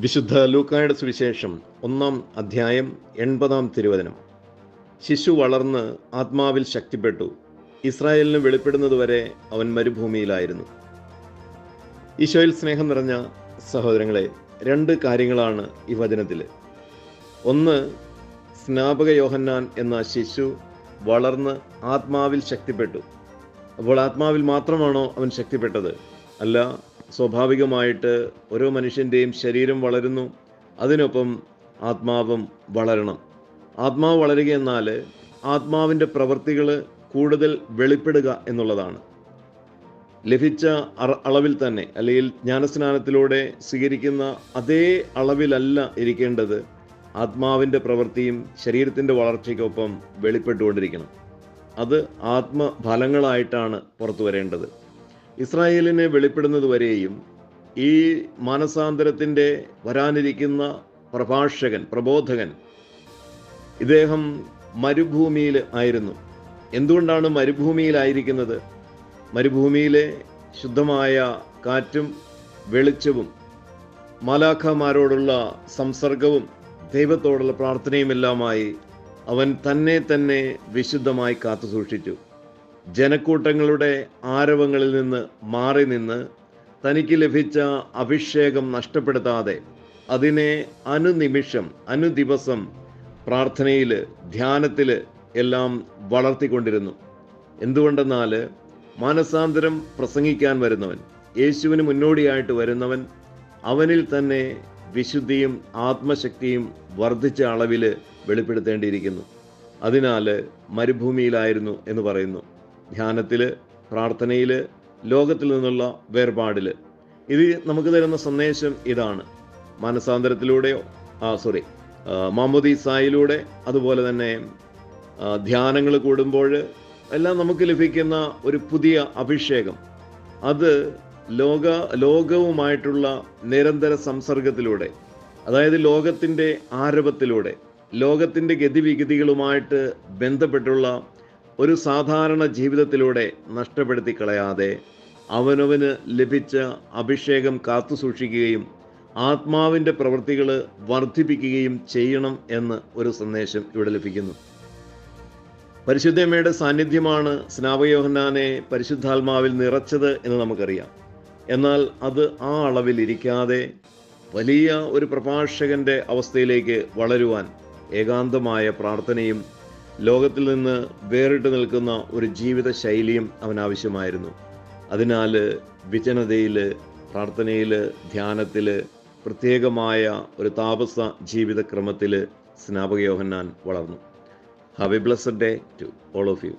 വിശുദ്ധ ലൂക്കായുടെ സുവിശേഷം ഒന്നാം അധ്യായം എൺപതാം തിരുവചനം. ശിശു വളർന്ന് ആത്മാവിൽ ശക്തിപ്പെട്ടു. ഇസ്രായേലിന് വെളിപ്പെടുന്നതുവരെ അവൻ മരുഭൂമിയിലായിരുന്നു. ഈശോയിൽ സ്നേഹം നിറഞ്ഞ സഹോദരങ്ങളെ രണ്ട് കാര്യങ്ങളാണ് ഈ വചനത്തിൽ ഒന്ന് സ്നാപക യോഹന്നാൻ എന്ന ശിശു വളർന്ന് ആത്മാവിൽ ശക്തിപ്പെട്ടു. അപ്പോൾ ആത്മാവിൽ മാത്രമാണോ അവൻ ശക്തിപ്പെട്ടത്? അല്ല സ്വാഭാവികമായിട്ട് ഓരോ മനുഷ്യന്റെയും ശരീരം വളരുന്നു അതിനൊപ്പം ആത്മാവും വളരണം. ആത്മാവ് വളരുക എന്നാൽ ആത്മാവിന്റെ പ്രവൃത്തികൾ കൂടുതൽ വെളിപ്പെടുക എന്നുള്ളതാണ്. ലഭിച്ച അളവിൽ തന്നെ അല്ലെങ്കിൽ ജ്ഞാനസ്നാനത്തിലൂടെ സ്വീകരിക്കുന്ന അതേ അളവിലല്ല ഇരിക്കേണ്ടത് ആത്മാവിന്റെ പ്രവൃത്തിയും ശരീരത്തിന്റെ വളർച്ചയ്ക്കൊപ്പം വെളിപ്പെട്ടുകൊണ്ടിരിക്കണം. അത് ആത്മഫലങ്ങളായിട്ടാണ് പുറത്തു വരേണ്ടത്. ഇസ്രായേലിനെ വെളിപ്പെടുന്നത് വരെയും ഈ മാനസാന്തരത്തിന്റെ വരാനിരിക്കുന്ന പ്രഭാഷകൻ പ്രബോധകൻ ഇദ്ദേഹം മരുഭൂമിയിൽ ആയിരുന്നു. എന്തുകൊണ്ടാണ് മരുഭൂമിയിലായിരിക്കുന്നത് മരുഭൂമിയിലെ ശുദ്ധമായ കാറ്റും വെളിച്ചവും മാലാഖമാരോടുള്ള സംസർഗവും ദൈവത്തോടുള്ള പ്രാർത്ഥനയുമെല്ലാമായി അവൻ തന്നെ തന്നെ വിശുദ്ധമായി കാത്തു സൂക്ഷിച്ചു ജനക്കൂട്ടങ്ങളുടെ ആരവങ്ങളിൽ നിന്ന് മാറി നിന്ന് തനിക്ക് ലഭിച്ച അഭിഷേകം നഷ്ടപ്പെടുത്താതെ അതിനെ അനുനിമിഷം അനുദിവസം പ്രാർത്ഥനയിൽ ധ്യാനത്തിൽ എല്ലാം വളർത്തിക്കൊണ്ടിരുന്നു. എന്തുകൊണ്ടെന്നാൽ മാനസാന്തരം പ്രസംഗിക്കാൻ വരുന്നവൻ യേശുവിന് മുന്നോടിയായിട്ട് വരുന്നവൻ അവനിൽ തന്നെ വിശുദ്ധിയും ആത്മശക്തിയും വർദ്ധിച്ച അളവിൽ വെളിപ്പെടുത്തേണ്ടിയിരിക്കുന്നു. അതിനാൽ മരുഭൂമിയിലായിരുന്നു എന്ന് പറയുന്നു. ധ്യാനത്തിൽ പ്രാർത്ഥനയിൽ ലോകത്തിൽ നിന്നുള്ള വേർപാടിൽ ഇത് നമുക്ക് തരുന്ന സന്ദേശം ഇതാണ്. മാനസാന്തരത്തിലൂടെയോ ആ സോറി മാമോദീസായിലൂടെ അതുപോലെ തന്നെ ധ്യാനങ്ങൾ കൂടുമ്പോൾ എല്ലാം നമുക്ക് ലഭിക്കുന്ന ഒരു പുതിയ അഭിഷേകം. അത് ലോക ലോകവുമായിട്ടുള്ള നിരന്തര സംസർഗത്തിലൂടെ അതായത് ലോകത്തിന്റെ ആരവത്തിലൂടെ ലോകത്തിന്റെ ഗതിവിഗതികളുമായിട്ട് ബന്ധപ്പെട്ടുള്ള ഒരു സാധാരണ ജീവിതത്തിലൂടെ നഷ്ടപ്പെടുത്തി കളയാതെ അവനവന് ലഭിച്ച അഭിഷേകം കാത്തു സൂക്ഷിക്കുകയും ആത്മാവിന്റെ പ്രവൃത്തികൾ വർദ്ധിപ്പിക്കുകയും ചെയ്യണം എന്ന് ഒരു സന്ദേശം ഇവിടെ ലഭിക്കുന്നു. പരിശുദ്ധമ്മയുടെ സാന്നിധ്യമാണ് സ്നാപയോഹനാനെ പരിശുദ്ധാത്മാവിൽ നിറച്ചത് എന്ന് നമുക്കറിയാം. എന്നാൽ അത് ആ അളവിൽ ഇരിക്കാതെ വലിയ ഒരു പ്രഭാഷകന്റെ അവസ്ഥയിലേക്ക് വളരുവാൻ ഏകാന്തമായ പ്രാർത്ഥനയും ലോകത്തിൽ നിന്ന് വേറിട്ട് നിൽക്കുന്ന ഒരു ജീവിത ശൈലിയും അവൻ ആവശ്യമായിരുന്നു അതിനാൽ വിജനതയിൽ പ്രാർത്ഥനയിൽ ധ്യാനത്തിൽ പ്രത്യേകമായ ഒരു താപസ ജീവിതക്രമത്തിൽ സ്നാപക യോഹന്നാൻ വളർന്നു. Have a blessed day to all of you